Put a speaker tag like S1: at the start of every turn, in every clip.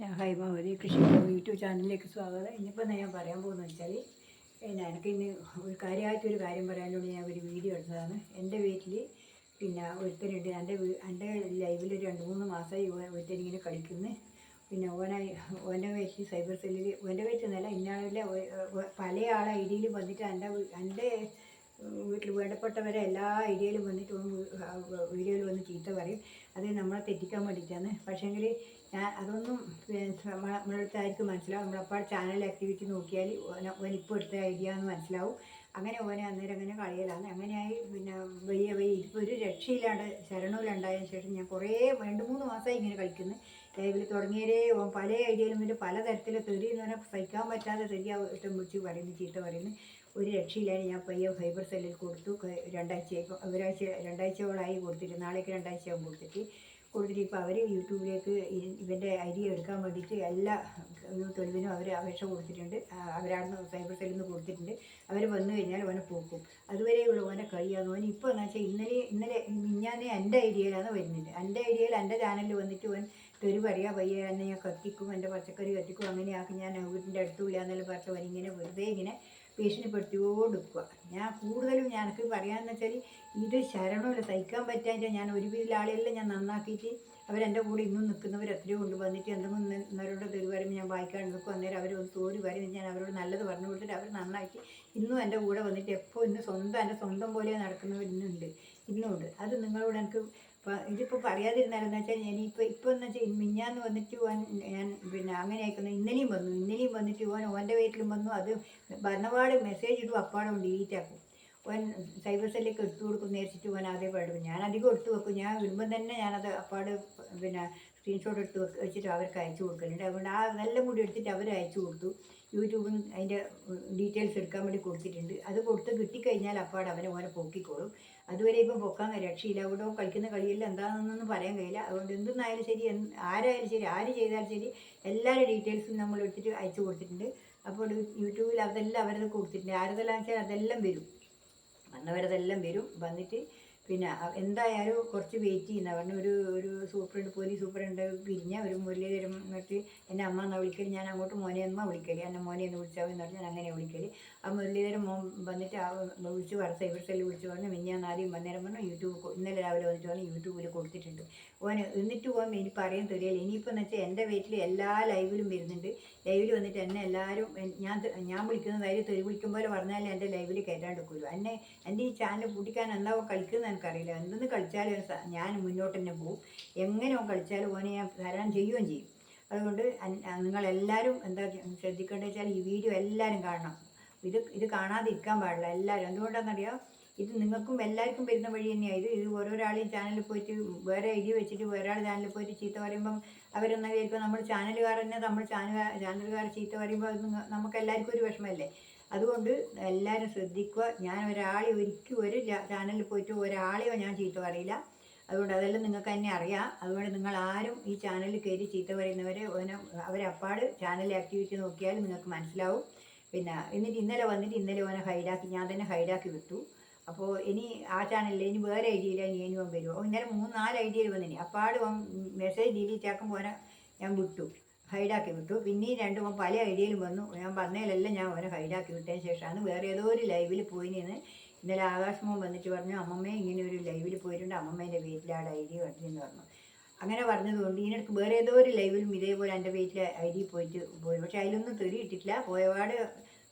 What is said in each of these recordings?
S1: ഞാൻ ഹൈമാവതി കൃഷി യൂട്യൂബ് ചാനലിലേക്ക് സ്വാഗതം. ഇന്നിപ്പോൾ ഞാൻ പറയാൻ പോകുന്നത് വെച്ചാൽ പിന്നെ എനിക്ക് ഇന്ന് ഒരു കാര്യമായിട്ടൊരു കാര്യം പറയാനുള്ള. ഞാൻ ഒരു വീഡിയോ എടുത്തതാണ്. എന്റെ വീട്ടിൽ പിന്നെ ഒരുത്തരുണ്ട് എന്റെ എന്റെ ലൈവിൽ രണ്ട് മൂന്ന് മാസമായി ഒരുത്തരിങ്ങനെ കളിക്കുന്നു. പിന്നെ ഓനായി ഓന്റെ വീട്ടിൽ സൈബർ സെല്ലിൽ ഓന്റെ വീട്ടിൽ നിന്നല്ല ഇന്നാളിലെ പല ആളെ ഐഡിയയിൽ വന്നിട്ട് എന്റെ എന്റെ വീട്ടിൽ വേണ്ടപ്പെട്ടവരെ എല്ലാ ഐഡിയയിലും വന്നിട്ട് വീഡിയോയിൽ വന്ന് ചീത്ത പറയും. അത് നമ്മളെ തെറ്റിക്കാൻ വേണ്ടിയിട്ടാണ്. പക്ഷേങ്കിൽ ഞാൻ അതൊന്നും നമ്മളടുത്തായിരിക്കും മനസ്സിലാവും. നമ്മളപ്പോൾ ചാനൽ ആക്ടിവിറ്റി നോക്കിയാൽ ഓന ഓൻ ഇപ്പോൾ എടുത്ത ഐഡിയ എന്ന് മനസ്സിലാവും. അങ്ങനെ ഓനെ അന്നേരം അങ്ങനെ കളിയലാണ് അങ്ങനെയായി പിന്നെ വയ്യ വയ്യ ഇപ്പോൾ ഒരു രക്ഷയില്ലാണ്ട് ശരണമില്ലാണ്ടായതിനു ശേഷം ഞാൻ കുറേ രണ്ട് മൂന്ന് മാസമായി ഇങ്ങനെ കളിക്കുന്നു. ലൈവിൽ തുടങ്ങിയതേ ഓൻ പല ഐഡിയയിലും പിന്നെ പല തരത്തിൽ തെറി എന്ന് പറഞ്ഞാൽ സഹിക്കാൻ പറ്റാതെ തെറിയാ ഇഷ്ടം വിളിച്ച് പറയുന്നു ചീത്ത പറയുന്നു. ഒരു രക്ഷയില്ലാതെ ഞാൻ പയ്യെ ഫൈബർ സെല്ലിൽ കൊടുത്തു. രണ്ടാഴ്ചയായി. ഒരാഴ്ച രണ്ടാഴ്ചയോളായി കൊടുത്തിട്ട് നാളേക്ക് രണ്ടാഴ്ചയാകും കൊടുത്തിട്ട്. കൊടുത്തിട്ട് ഇപ്പോൾ അവർ യൂട്യൂബിലേക്ക് ഇവന്റെ ഐഡിയ എടുക്കാൻ വേണ്ടിയിട്ട് എല്ലാ തെളിവിനും അവർ അപേക്ഷ കൊടുത്തിട്ടുണ്ട്. അവരാണ് സൈബർ സെല്ലിൽ നിന്ന് കൊടുത്തിട്ടുണ്ട്. അവർ വന്നു കഴിഞ്ഞാൽ ഓനെ പോക്കും അതുവരെയുള്ള ഓനെ കഴിയാന്ന് ഓൻ ഇപ്പോൾ എന്ന് വെച്ചാൽ ഇന്നലെ ഇന്നലെ മിഞ്ഞാന്ന് എന്റെ ഐഡിയയിലാണ് വരുന്നത്. എന്റെ ഐഡിയയിൽ എന്റെ ചാനലിൽ വന്നിട്ട് ഓൻ തെരുവ് അറിയാം പയ്യ എന്നെ ഞാൻ കത്തിക്കും എന്റെ പച്ചക്കറി കത്തിക്കും അങ്ങനെയാക്കി ഞാൻ വീട്ടിന്റെ അടുത്തുള്ള എന്നെല്ലാം പറഞ്ഞ ഇങ്ങനെ വെറുതെ ഇങ്ങനെ ഭീഷണിപ്പെടുത്തിയോടുക്കുക ഞാൻ കൂടുതലും ഞാനൊക്കെ പറയാമെന്ന് വെച്ചാൽ ഇത് ശരണമില്ല സഹിക്കാൻ പറ്റാതെ ഞാൻ ഒരു വീട്ടിലെ ആളെല്ലാം ഞാൻ നന്നാക്കിയിട്ട് അവരെന്റെ കൂടെ ഇന്നും നിൽക്കുന്നവർ എത്രയോ കൊണ്ട് വന്നിട്ട് എന്തെങ്കിലും ഇന്നവരോട് വരുമ്പോൾ ഞാൻ വായിക്കാൻ നിൽക്കും. അന്നേരം അവർ ഒന്ന് തോരി വരും ഞാൻ അവരോട് നല്ലത് പറഞ്ഞു കൊടുത്തിട്ട് അവർ നന്നായിട്ട് ഇന്നും എന്റെ കൂടെ വന്നിട്ട് എപ്പോൾ ഇന്ന് സ്വന്തം എന്റെ സ്വന്തം പോലെ നടക്കുന്നവർ ഇന്നുണ്ട്. ഇന്നുണ്ട്. അത് നിങ്ങളോട് എനിക്ക് പ- ഇതിപ്പോൾ പറയാതിരുന്നാലെന്ന് വെച്ചാൽ ഞാനിപ്പോൾ ഇപ്പോൾ എന്ന് വെച്ചാൽ മിഞ്ഞാന്ന് വന്നിട്ട് ഓൻ ഞാൻ പിന്നെ അങ്ങനെ അയക്കുന്നു. ഇന്നലെയും വന്നു. ഇന്നലെയും വന്നിട്ട് ഓൻ ഓന്റെ വീട്ടിലും വന്നു. അത് ഭരണപാട് മെസ്സേജ് ഇടും. അപ്പാടും ഡിലീറ്റ് ആക്കും. ഓൻ സൈബർ സെല്ലിലേക്ക് എടുത്തു കൊടുക്കും നേരിച്ചിട്ട് ഓൻ ആദ്യം പാടും ഞാൻ അധികം എടുത്തു വെക്കും. ഞാൻ വിടുമ്പം തന്നെ ഞാനത് അപ്പാട് പിന്നെ സ്ക്രീൻഷോട്ട് എടുത്ത് വെച്ചിട്ട് അവർക്ക് അയച്ചു കൊടുക്കലുണ്ട് അതുകൊണ്ട് ആ അതെല്ലാം കൂടി എടുത്തിട്ട് അവർ അയച്ചു കൊടുത്തു. യൂട്യൂബിൽ അതിന്റെ ഡീറ്റെയിൽസ് എടുക്കാൻ വേണ്ടി കൊടുത്തിട്ടുണ്ട്. അത് കൊടുത്ത് കിട്ടിക്കഴിഞ്ഞാൽ അപ്പാട് അവനെ ഓനെ പൊക്കിക്കോളും. അതുവരെ ഇപ്പം പൊക്കാൻ രക്ഷയില്ല. അവിടെ കളിക്കുന്ന കളിയെല്ലാം എന്താണെന്നൊന്നും പറയാൻ കഴിയില്ല. അതുകൊണ്ട് എന്തെന്നായാലും ശരി ആരായാലും ശരി ആര് ചെയ്താലും ശരി എല്ലാവരുടെ ഡീറ്റെയിൽസും നമ്മൾ എടുത്തിട്ട് അയച്ചു കൊടുത്തിട്ടുണ്ട്. അപ്പോൾ യൂട്യൂബിൽ അതെല്ലാം അവരത് കൊടുത്തിട്ടുണ്ട്. ആരതെല്ലാം വെച്ചാൽ അതെല്ലാം വരും. വന്നവരതെല്ലാം വരും. വന്നിട്ട് പിന്നെ എന്തായാലും കുറച്ച് വെയിറ്റ് ചെയ്യുന്ന. പറഞ്ഞു ഒരു ഒരു സൂപ്രണ്ട് പോലീസ് സൂപ്രണ്ട് പിരിഞ്ഞ ഒരു മുരളീധരം എന്നിട്ട് എന്റെ അമ്മ എന്നാ വിളിക്കൽ ഞാൻ അങ്ങോട്ട് മോനെ അമ്മ വിളിക്കൽ? എന്നെ മോനെ എന്ന് വിളിച്ചാൽ എന്ന് പറഞ്ഞാൽ അങ്ങനെ വിളിക്കൽ. ആ മുരളീധരൻ മോൻ വന്നിട്ട് ആ വിളിച്ച് സൈബർ സെല്ലിൽ വിളിച്ച് പറഞ്ഞു മിഞ്ഞാൻ ആദ്യം വന്നേരം പറഞ്ഞു യൂട്യൂബ് ഇന്നലെ രാവിലെ വന്നിട്ട് പറഞ്ഞു യൂട്യൂബിൽ കൊടുത്തിട്ടുണ്ട്. ഓന് എന്നിട്ട് പോകാൻ ഇനി പറയാൻ തരികയില്ല ഇനിയിപ്പോൾ എന്ന് വെച്ചാൽ എന്റെ വീട്ടിൽ എല്ലാ ലൈവിലും വരുന്നുണ്ട്. ലൈവിൽ വന്നിട്ട് എന്നെ എല്ലാവരും ഞാൻ ഞാൻ വിളിക്കുന്നതായാലും തെറി വിളിക്കുമ്പോൾ പറഞ്ഞാൽ എന്റെ ലൈവിൽ കയറ്റാണ്ടിരിക്കുമല്ലോ എന്നെ എന്റെ ഈ ചാനൽ പൂട്ടിക്കാൻ എന്താ കളിക്കുന്നത് എനിക്കറിയില്ല എന്തെന്ന് കളിച്ചാലും ഞാൻ മുന്നോട്ട് തന്നെ പോവും. എങ്ങനെയോ കളിച്ചാലും ഓനെ ഞാൻ തരാൻ ചെയ്യുകയും ചെയ്യും. അതുകൊണ്ട് നിങ്ങളെല്ലാവരും എന്താ ശ്രദ്ധിക്കേണ്ടത് വെച്ചാൽ ഈ വീഡിയോ എല്ലാവരും കാണണം. ഇത് ഇത് കാണാതിരിക്കാൻ പാടില്ല എല്ലാവരും. എന്തുകൊണ്ടാണെന്നറിയാം? ഇത് നിങ്ങൾക്കും എല്ലാവർക്കും വരുന്ന വഴി തന്നെയാണ് ഇത്. ഇത് ഓരോരാളെയും ചാനലിൽ പോയിട്ട് വേറെ ഐഡിയ വെച്ചിട്ട് വേറെ ആൾ ചാനലിൽ പോയിട്ട് ചീത്ത പറയുമ്പം അവരെന്ന വിചാരിക്കും നമ്മൾ ചാനലുകാർ തന്നെ നമ്മൾ ചാനൽ ചാനലുകാർ ചീത്ത പറയുമ്പോൾ അത് നമുക്ക് എല്ലാവർക്കും ഒരു വിഷമമല്ലേ? അതുകൊണ്ട് എല്ലാവരും ശ്രദ്ധിക്കുക. ഞാൻ ഒരാളെ ഒരിക്കലും ഒരു ചാനലിൽ പോയിട്ട് ഒരാളെയോ ഞാൻ ചീത്ത പറയില്ല. അതുകൊണ്ട് അതെല്ലാം നിങ്ങൾക്ക് തന്നെ അറിയാം. അതുകൊണ്ട് നിങ്ങൾ ആരും ഈ ചാനലിൽ കയറി ചീത്ത പറയുന്നവരെ അവരപ്പാട് ചാനൽ ആക്ടിവിറ്റി നോക്കിയാൽ നിങ്ങൾക്ക് മനസ്സിലാവും. പിന്നെ എന്നിട്ട് ഇന്നലെ വന്നിട്ട് ഇന്നലെ ഓനെ ഹൈഡാക്കി ഞാൻ തന്നെ ഹൈഡാക്കി വിട്ടു. അപ്പോൾ ഇനി ആ ചാനലിൽ ഇനി വേറെ ഐഡിയയില്ല ഇനി ഇനി വരുമോ ഇന്നലെ മൂന്ന് നാല് ഐഡിയയിൽ വന്നിനി. അപ്പാട് മെസ്സേജ് ഡിലീറ്റ് ആക്കുമ്പോൾ ഓനെ ഞാൻ വിട്ടു. ഹൈഡാക്കി വിട്ടു. പിന്നെയും രണ്ടു മൂന്ന് പല ഐഡിയയിലും വന്നു. ഞാൻ പറഞ്ഞതിലെല്ലാം ഞാൻ ഓനെ ഹൈഡാക്കി വിട്ടതിന് ശേഷമാണ് വേറെ ഏതോ ഒരു ലൈവിൽ പോയി നിന്ന് ഇന്നലെ ആകാശമോൻ വന്നിട്ട് പറഞ്ഞു അമ്മമ്മേ ഇങ്ങനെ ഒരു ലൈവിൽ പോയിട്ടുണ്ട്. അമ്മമ്മേന്റെ വീട്ടിലാണ് ഐഡിയ കണ്ടിരുന്നു പറഞ്ഞു. അങ്ങനെ പറഞ്ഞതുകൊണ്ട് ഇതിനടുത്ത് വേറെ ഏതോ ഒരു ലൈവിലും ഇതേപോലെ എന്റെ വീട്ടിലെ ഐ ഡി പോയിട്ട് പോയി. പക്ഷെ അതിലൊന്നും തെറി ഇട്ടിട്ടില്ല. പോയപാട്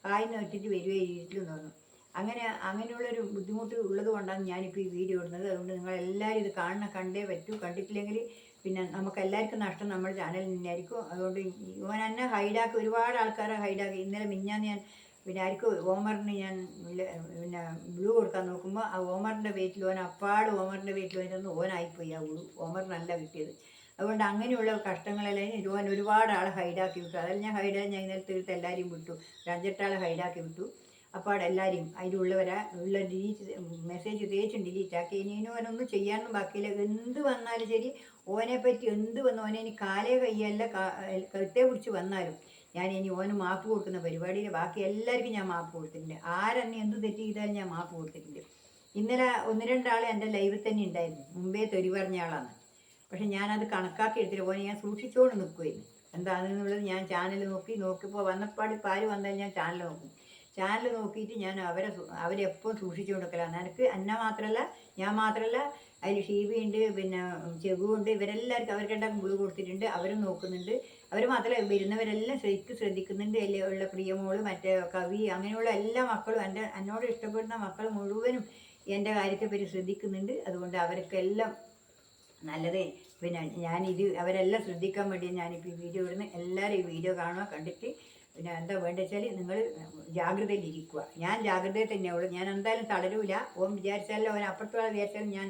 S1: കായ് ഇട്ടിട്ട് വരുവേ ചെയ്തിട്ടില്ലെന്ന് പറഞ്ഞു. അങ്ങനെ അങ്ങനെയുള്ളൊരു ബുദ്ധിമുട്ട് ഉള്ളത് കൊണ്ടാണ് ഞാനിപ്പോൾ ഈ വീഡിയോ ഇടുന്നത്. അതുകൊണ്ട് നിങ്ങളെല്ലാവരും ഇത് കാണണം. കണ്ടേ പറ്റൂ. കണ്ടിട്ടില്ലെങ്കിൽ പിന്നെ നമുക്ക് എല്ലാവർക്കും നഷ്ടം നമ്മുടെ ചാനലിൽ നിന്നായിരിക്കും. അതുകൊണ്ട് ഇവൻ എന്നെ ഹൈഡാക്കി ഒരുപാട് ആൾക്കാരെ ഹൈഡാക്കി ഇന്നലെ മിഞ്ഞാന്ന് ഞാൻ പിന്നെ ആർക്കും ഓമറിന് ഞാൻ പിന്നെ ബ്ലൂ കൊടുക്കാൻ നോക്കുമ്പോൾ ആ ഓമറിന്റെ വെയിറ്റിൽ ഓൻ അപ്പാട് ഓമറിന്റെ വെയിറ്റിൽ ഓനിരുന്ന് ഓനായിപ്പോയി. ആ ബ്ലൂ ഓമറിനല്ല കിട്ടിയത്. അതുകൊണ്ട് അങ്ങനെയുള്ള കഷ്ടങ്ങളെല്ലാം ഓൻ ഒരുപാട് ആളെ ഹൈഡാക്കി വിട്ടു. അതെല്ലാം ഞാൻ ഹൈഡാക്കി ഞാൻ ഇന്നലെ തീർത്ത് എല്ലാവരെയും വിട്ടു. ഒരു അഞ്ചെട്ടാളെ ഹൈഡാക്കി വിട്ടു. അപ്പോൾ അവിടെ എല്ലാവരെയും അതിലുള്ളവരെ ഉള്ള ഡിലീറ്റ് മെസ്സേജ് തേച്ചും ഡിലീറ്റ് ആക്കി. ഇനി ഓനൊന്നും ചെയ്യാനൊന്നും ബാക്കിയില്ല. എന്ത് വന്നാലും ശരി ഓനെ പറ്റി എന്ത് വന്നു ഓനെ ഇനി കാലേ കയ്യല്ല കഴുത്തേ പിടിച്ച് വന്നാലും ഞാൻ ഇനി ഓന് മാപ്പ് കൊടുക്കുന്ന പരിപാടിയിൽ ബാക്കി എല്ലാവർക്കും ഞാൻ മാപ്പ് കൊടുത്തിട്ടുണ്ട്. ആരെന്നെ എന്ത് തെറ്റ് ചെയ്താലും ഞാൻ മാപ്പ് കൊടുത്തിട്ടുണ്ട്. ഇന്നലെ ഒന്ന് രണ്ടാൾ എന്റെ ലൈവിൽ തന്നെ ഉണ്ടായിരുന്നു. മുമ്പേ തെറി പറഞ്ഞ ആളാണ്. പക്ഷെ ഞാനത് കണക്കാക്കി എടുത്തിട്ട് ഓനെ ഞാൻ സൂക്ഷിച്ചുകൊണ്ട് നിൽക്കുമായിരുന്നു എന്താണെന്നുള്ളത് ഞാൻ ചാനൽ നോക്കി നോക്കിയപ്പോൾ വന്നപ്പാട് പാൽ വന്നാൽ ഞാൻ ചാനൽ നോക്കും. ചാനൽ നോക്കിയിട്ട് ഞാൻ അവരെ അവരെപ്പോൾ സൂക്ഷിച്ചു കൊടുക്കലാണ് എനിക്ക് എന്നെ മാത്രമല്ല ഞാൻ മാത്രമല്ല അതിൽ ഉണ്ട് പിന്നെ ചെഗുണ്ട് ഇവരെല്ലാവർക്കും അവർക്ക് ഉണ്ടാക്കും ഗുളി കൊടുത്തിട്ടുണ്ട് അവരും നോക്കുന്നുണ്ട്. അവർ മാത്രമല്ല വരുന്നവരെല്ലാം ശരിക്കും ശ്രദ്ധിക്കുന്നുണ്ട്. അല്ലേ ഉള്ള പ്രിയമോൾ മറ്റേ കവി അങ്ങനെയുള്ള എല്ലാ മക്കളും എന്റെ എന്നോട് ഇഷ്ടപ്പെടുന്ന മക്കൾ മുഴുവനും എന്റെ കാര്യത്തെപ്പറ്റി ശ്രദ്ധിക്കുന്നുണ്ട്. അതുകൊണ്ട് അവർക്കെല്ലാം നല്ലത്. പിന്നെ ഞാനിത് അവരെല്ലാം ശ്രദ്ധിക്കാൻ വേണ്ടി ഞാനിപ്പോൾ ഈ വീഡിയോ ഇടുന്ന. എല്ലാവരും ഈ വീഡിയോ കാണുക കണ്ടിട്ട് പിന്നെ എന്താ വേണ്ടത് വെച്ചാൽ നിങ്ങൾ ജാഗ്രതയിലിരിക്കുക ഞാൻ ജാഗ്രതയിൽ ഉള്ളു. ഞാൻ എന്തായാലും തളരൂല. ഓൻ വിചാരിച്ചാലും ഓൻ അപ്പുറത്തോളം വിചാരിച്ചാലും ഞാൻ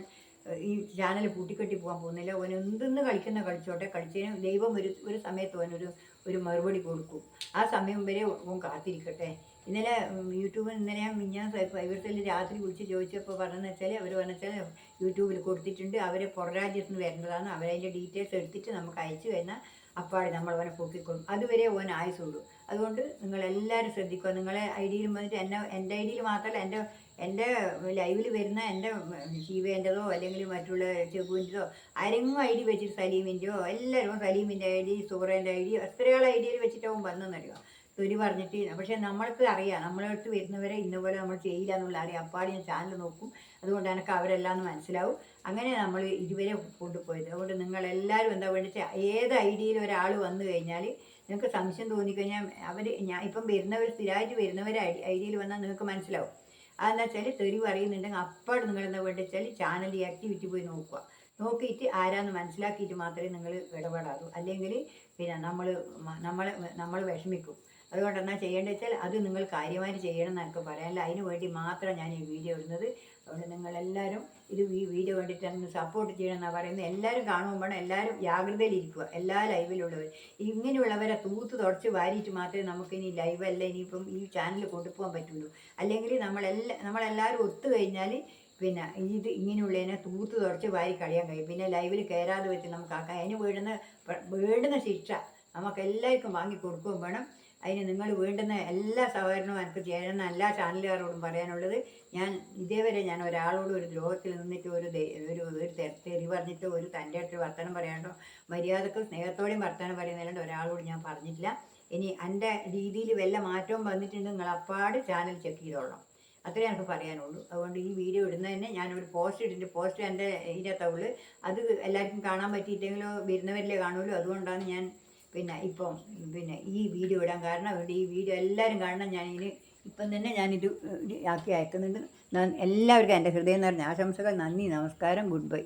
S1: ഈ ചാനൽ പൂട്ടിക്കെട്ടി പോകാൻ പോകുന്നില്ല. ഓൻ എന്തെന്ന് കളിക്കുന്ന കളിച്ചോട്ടെ. കളിച്ചതിന് ദൈവം ഒരു ഒരു സമയത്ത് ഓനൊരു ഒരു മറുപടി കൊടുക്കും. ആ സമയം വരെ ഓൻ കാത്തിരിക്കട്ടെ. ഇന്നലെ യൂട്യൂബിൽ ഇന്നലെ ഞാൻ ഇവരുടെ രാത്രി വിളിച്ച് ചോദിച്ചപ്പോൾ പറഞ്ഞതെന്ന് വെച്ചാൽ അവർ പറഞ്ഞാൽ യൂട്യൂബിൽ കൊടുത്തിട്ടുണ്ട്. അവരെ പുറരാജ്യത്ത് നിന്ന് വരേണ്ടതാണ് അവരതിന്റെ ഡീറ്റെയിൽസ് എടുത്തിട്ട് നമുക്ക് അയച്ചു കഴിഞ്ഞാൽ അപ്പാടി നമ്മൾ അവനെ പൊക്കിക്കൊള്ളും. അതുവരെ ഓൻ ആയുസുള്ളൂ അതുകൊണ്ട് നിങ്ങളെല്ലാവരും ശ്രദ്ധിക്കുക. നിങ്ങളെ ഐ ഡിയിൽ വന്നിട്ട് എന്നെ എന്റെ ഐ ഡിയിൽ മാത്രമല്ല എന്റെ എന്റെ ലൈവിൽ വരുന്ന എന്റെ ശിവേന്റെതോ അല്ലെങ്കിൽ മറ്റുള്ള ചെബുവിന്റെതോ ആരെങ്കിലും ഐ ഡി വെച്ചിട്ട് സലീമിന്റെയോ എല്ലാവരും സലീമിന്റെ ഐ ഡി സുഹറേന്റെ ഐ ഡി എത്രയാൾ ഐ ഡിയിൽ വെച്ചിട്ടാവും വന്നെന്നറിയോ തൊലി പറഞ്ഞിട്ട് പക്ഷേ നമ്മൾക്ക് അറിയാം. നമ്മളടുത്ത് വരുന്നവരെ ഇന്നപോലെ നമ്മൾ ചെയ്യില്ല എന്നുള്ള അറിയാം. അപ്പാടി ഞാൻ ചാനൽ നോക്കും. അതുകൊണ്ട് എനിക്ക് അവരെല്ലാം മനസ്സിലാവും. അങ്ങനെ നമ്മൾ ഇതുവരെ കൊണ്ടുപോയത്. അതുകൊണ്ട് നിങ്ങളെല്ലാവരും എന്താ വേണ്ടിച്ച ഏത് ഐഡിയയിൽ ഒരാൾ വന്നു കഴിഞ്ഞാൽ നിങ്ങൾക്ക് സംശയം തോന്നിക്കഴിഞ്ഞാൽ അവർ ഞാൻ ഇപ്പം വരുന്നവർ സ്ഥിരമായിട്ട് വരുന്നവർ ഐ ഐ വന്നാൽ നിങ്ങൾക്ക് മനസ്സിലാവും. അതെന്താ വെച്ചാൽ തെരുവ് അറിയുന്നുണ്ടെങ്കിൽ അപ്പാട് നിങ്ങൾ എന്താ വേണ്ടത് വെച്ചാൽ ചാനൽ ആക്ടിവിറ്റി പോയി നോക്കുക. നോക്കിയിട്ട് ആരാന്ന് മനസ്സിലാക്കിയിട്ട് മാത്രമേ നിങ്ങൾ ഇടപെടാറൂ അല്ലെങ്കിൽ പിന്നെ നമ്മൾ നമ്മൾ നമ്മൾ വിഷമിക്കും. അതുകൊണ്ട് എന്നാ ചെയ്യേണ്ടത് വെച്ചാൽ അത് നിങ്ങൾ കാര്യമായിട്ട് ചെയ്യണം എന്നൊക്കെ പറയാനില്ല അതിന് വേണ്ടി മാത്രം ഞാൻ ഈ വീഡിയോ ഇടുന്നത്. അതുകൊണ്ട് നിങ്ങളെല്ലാവരും ഇത് ഈ വീഡിയോ വേണ്ടിയിട്ട് ഒന്ന് സപ്പോർട്ട് ചെയ്യണം എന്നാണ് പറയുന്നത്. എല്ലാവരും കാണുമ്പോൾ എല്ലാവരും ജാഗ്രതയിലിരിക്കുക എല്ലാ ലൈവിലുള്ളവർ ഇങ്ങനെയുള്ളവരെ തൂത്ത് തുടച്ച് വാരിയിട്ട് മാത്രമേ നമുക്കിനി ലൈവല്ല ഇനിയിപ്പം ഈ ചാനൽ കൊണ്ടുപോകാൻ പറ്റുള്ളൂ. അല്ലെങ്കിൽ നമ്മളെല്ലാ നമ്മളെല്ലാവരും ഒത്തു കഴിഞ്ഞാൽ പിന്നെ ഇത് ഇങ്ങനെയുള്ളതിനെ തൂത്ത് തുടച്ച് വാരി കളയാൻ കഴിയും. പിന്നെ ലൈവിൽ കയറാതെ വെച്ച് നമുക്ക് ആക്കാം. അതിന് വേണ്ടുന്ന വേണ്ടുന്ന ശിക്ഷ നമുക്ക് എല്ലാവർക്കും വാങ്ങി കൊടുക്കുകയും വേണം. അതിന് നിങ്ങൾ വീണ്ടുന്ന എല്ലാ സഹകരണവും എനിക്ക് ചേരുന്ന എല്ലാ ചാനലുകാരോടും പറയാനുള്ളത്. ഞാൻ ഇതേവരെ ഞാൻ ഒരാളോട് ഒരു ദ്രോഹത്തിൽ നിന്നിട്ട് ഒരു ഒരു ഒരു തെറി പറഞ്ഞിട്ട് ഒരു തന്റെ അടുത്ത് വർത്തനം പറയാണ്ടോ? മര്യാദക്കും സ്നേഹത്തോടെയും വർത്തനം പറയുന്നതല്ലാണ്ട് ഒരാളോട് ഞാൻ പറഞ്ഞിട്ടില്ല. ഇനി എന്റെ രീതിയിൽ വല്ല മാറ്റവും വന്നിട്ടുണ്ട് നിങ്ങൾ അപ്പാട് ചാനൽ ചെക്ക് ചെയ്തോളണം. അത്രേ എനിക്ക് പറയാനുള്ളൂ. അതുകൊണ്ട് ഈ വീഡിയോ ഇടുന്നതന്നെ ഞാനൊരു പോസ്റ്റ് ഇട്ടിട്ടുണ്ട്. പോസ്റ്റ് എന്റെ ഇതിനകത്തുള്ളൂ അത് എല്ലാവർക്കും കാണാൻ പറ്റിയിട്ടെങ്കിലോ വരുന്നവരിലേ കാണുമല്ലോ അതുകൊണ്ടാണ് ഞാൻ പിന്നെ ഇപ്പം പിന്നെ ഈ വീഡിയോ ഇടാൻ കാരണം അതുകൊണ്ട് ഈ വീഡിയോ എല്ലാവരും കാണണം ഞാനിതിന് ഇപ്പം തന്നെ ഞാനിത് ആക്കി അയക്കുന്നുണ്ട്. ഞാൻ എല്ലാവർക്കും എന്റെ ഹൃദയം നിറഞ്ഞ ആശംസകൾ. നന്ദി നമസ്കാരം ഗുഡ് ബൈ.